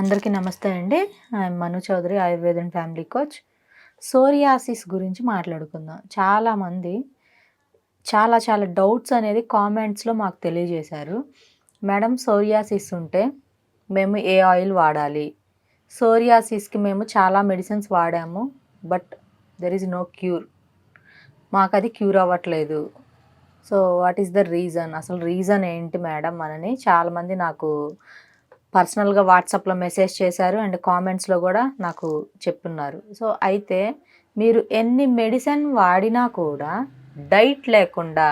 అందరికీ నమస్తే అండి. ఐఎమ్ మను చౌదరి ఆయుర్వేదన్ ఫ్యామిలీ కోచ్ సోరియాసిస్ గురించి మాట్లాడుకుందాం. చాలామంది చాలా చాలా డౌట్స్ అనేది కామెంట్స్లో మాకు తెలియజేశారు. మేడం సోరియాసిస్ ఉంటే మేము ఏ ఆయిల్ వాడాలి? సోరియాసిస్కి మేము చాలా మెడిసిన్స్ వాడాము but there is no cure మాకు అది క్యూర్ అవ్వట్లేదు. So what is the reason అసలు రీజన్ ఏంటి మేడం అనని చాలామంది నాకు పర్సనల్గా వాట్సాప్లో మెసేజ్ చేశారు అండ్ కామెంట్స్లో కూడా నాకు చెప్పున్నారు సో అయితే మీరు ఎన్ని మెడిసిన్ వాడినా కూడా డైట్ లేకుండా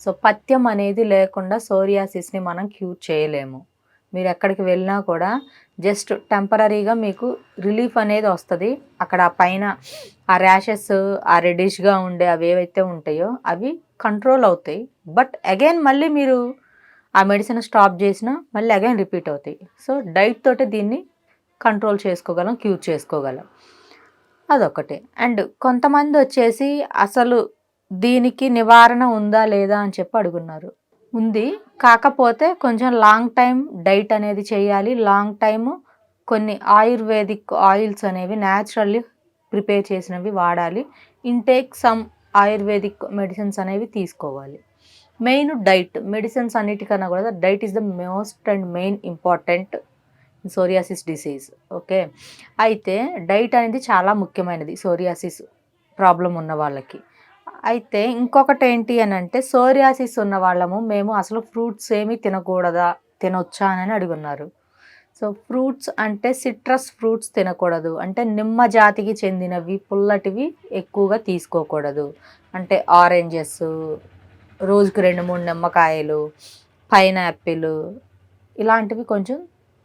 సో పథ్యం అనేది లేకుండా సోరియాసిస్ని మనం క్యూర్ చేయలేము. మీరు ఎక్కడికి వెళ్ళినా కూడా జస్ట్ టెంపరీగా మీకు రిలీఫ్ అనేది వస్తుంది. అక్కడ ఆ పైన ఆ ర్యాషెస్ ఆ రెడిష్గా ఉండే అవి ఏవైతే ఉంటాయో అవి కంట్రోల్ అవుతాయి. బట్ అగైన్ మళ్ళీ మీరు ఆ మెడిసిన్ స్టాప్ చేసినా మళ్ళీ అగైన్ రిపీట్ అవుతాయి. సో డైట్ తోటి దీన్ని కంట్రోల్ చేసుకోగలం క్యూర్ చేసుకోగలం. అదొకటి అండ్ కొంతమంది వచ్చేసి అసలు దీనికి నివారణ ఉందా లేదా అని చెప్పి అడుగున్నారు. ఉంది. కాకపోతే కొంచెం లాంగ్ టైం డైట్ అనేది చేయాలి. లాంగ్ టైమ్ కొన్ని ఆయుర్వేదిక్ ఆయిల్స్ అనేవి న్యాచురల్లీ ప్రిపేర్ చేసినవి వాడాలి. ఇంటేక్ సమ్ ఆయుర్వేదిక్ మెడిసిన్స్ అనేవి తీసుకోవాలి. మెయిన్ డైట్ మెడిసిన్స్ అన్నిటికన్నా కూడా diet is the most and main important psoriasis disease. Okay? అయితే డైట్ అనేది చాలా ముఖ్యమైనది సోరియాసిస్ ప్రాబ్లం ఉన్న వాళ్ళకి. అయితే ఇంకొకటి ఏంటి అని అంటే సోరియాసిస్ ఉన్న వాళ్ళము మేము అసలు ఫ్రూట్స్ ఏమీ తినకూడదా తినొచ్చా అని అడుగున్నారు. సో ఫ్రూట్స్ అంటే సిట్రస్ ఫ్రూట్స్ తినకూడదు. అంటే నిమ్మ జాతికి చెందినవి పుల్లటివి ఎక్కువగా తీసుకోకూడదు. అంటే ఆరెంజెస్ రోజుకు రెండు మూడు నిమ్మకాయలు పైనాపిల్ ఇలాంటివి కొంచెం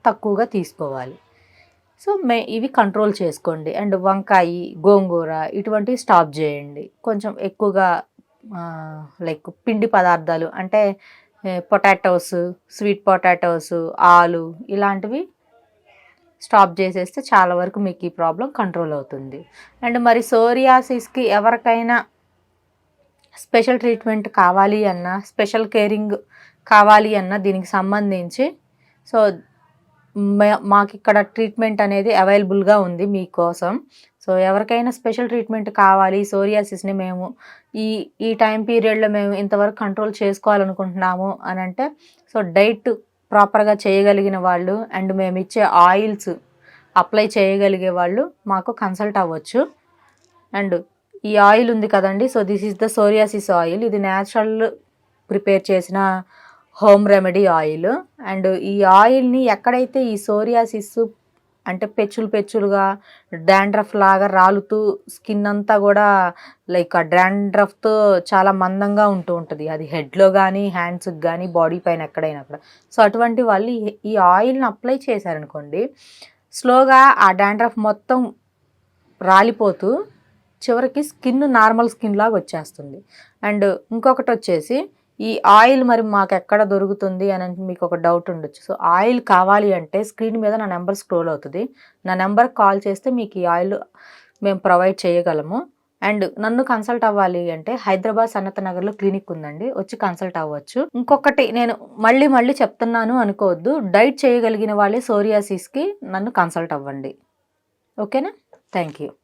తక్కువగా తీసుకోవాలి. సో మే ఇవి కంట్రోల్ చేసుకోండి. అండ్ వంకాయ గోంగూర ఇటువంటివి స్టాప్ చేయండి. కొంచెం ఎక్కువగా లైక్ పిండి పదార్థాలు అంటే పొటాటోస్ స్వీట్ పొటాటోస్ ఆలు ఇలాంటివి స్టాప్ చేసేస్తే చాలా వరకు మీకు ఈ ప్రాబ్లం కంట్రోల్ అవుతుంది. అండ్ మరి సోరియాసిస్కి ఎవరికైనా స్పెషల్ ట్రీట్మెంట్ కావాలి అన్న స్పెషల్ కేరింగ్ కావాలి అన్న దీనికి సంబంధించి. సో మాకు ఇక్కడ ట్రీట్మెంట్ అనేది అవైలబుల్గా ఉంది మీకోసం. సో ఎవరికైనా స్పెషల్ ట్రీట్మెంట్ కావాలి సోరియాసిస్ని మేము ఈ ఈ టైం పీరియడ్లో మేము ఇంతవరకు కంట్రోల్ చేసుకోవాలనుకుంటున్నాము అని అంటే సో డైట్ ప్రాపర్గా చేయగలిగిన వాళ్ళు అండ్ మేము ఇచ్చే ఆయిల్స్ అప్లై చేయగలిగే వాళ్ళు మాకు కన్సల్ట్ అవ్వచ్చు. అండ్ ఈ ఆయిల్ ఉంది కదండి. So this is the psoriasis oil ఇది న్యాచురల్ ప్రిపేర్ చేసిన హోమ్ రెమెడీ ఆయిల్ అండ్ ఈ ఆయిల్ని ఎక్కడైతే ఈ సోరియాసిస్ అంటే పెచ్చులు పెచ్చులుగా డాండ్రఫ్ లాగా రాలుతూ స్కిన్ అంతా కూడా లైక్ ఆ డాండ్రఫ్తో చాలా మందంగా ఉంటూ ఉంటుంది. అది హెడ్లో కానీ హ్యాండ్స్కి కానీ బాడీ పైన ఎక్కడైనా అక్కడ సో అటువంటి వాళ్ళు ఈ ఆయిల్ని అప్లై చేశారనుకోండి స్లోగా ఆ డాండ్రఫ్ మొత్తం రాలిపోతూ చివరికి స్కిన్ నార్మల్ స్కిన్ లాగా వచ్చేస్తుంది. అండ్ ఇంకొకటి వచ్చేసి ఈ ఆయిల్ మరి మాకు ఎక్కడ దొరుకుతుంది అని మీకు ఒక డౌట్ ఉండొచ్చు. సో ఆయిల్ కావాలి అంటే స్క్రీన్ మీద నా నెంబర్ స్క్రోల్ అవుతుంది. నా నెంబర్ కాల్ చేస్తే మీకు ఈ ఆయిల్ మేము ప్రొవైడ్ చేయగలము. అండ్ నన్ను కన్సల్ట్ అవ్వాలి అంటే హైదరాబాద్ సన్నత నగర్లో క్లినిక్ ఉందండి. వచ్చి కన్సల్ట్ అవ్వచ్చు. ఇంకొకటి నేను మళ్ళీ మళ్ళీ చెప్తున్నాను అనుకోవద్దు. డైట్ చేయగలిగిన వాళ్ళే సోరియాసిస్కి నన్ను కన్సల్ట్ అవ్వండి. ఓకేనా? Thank you.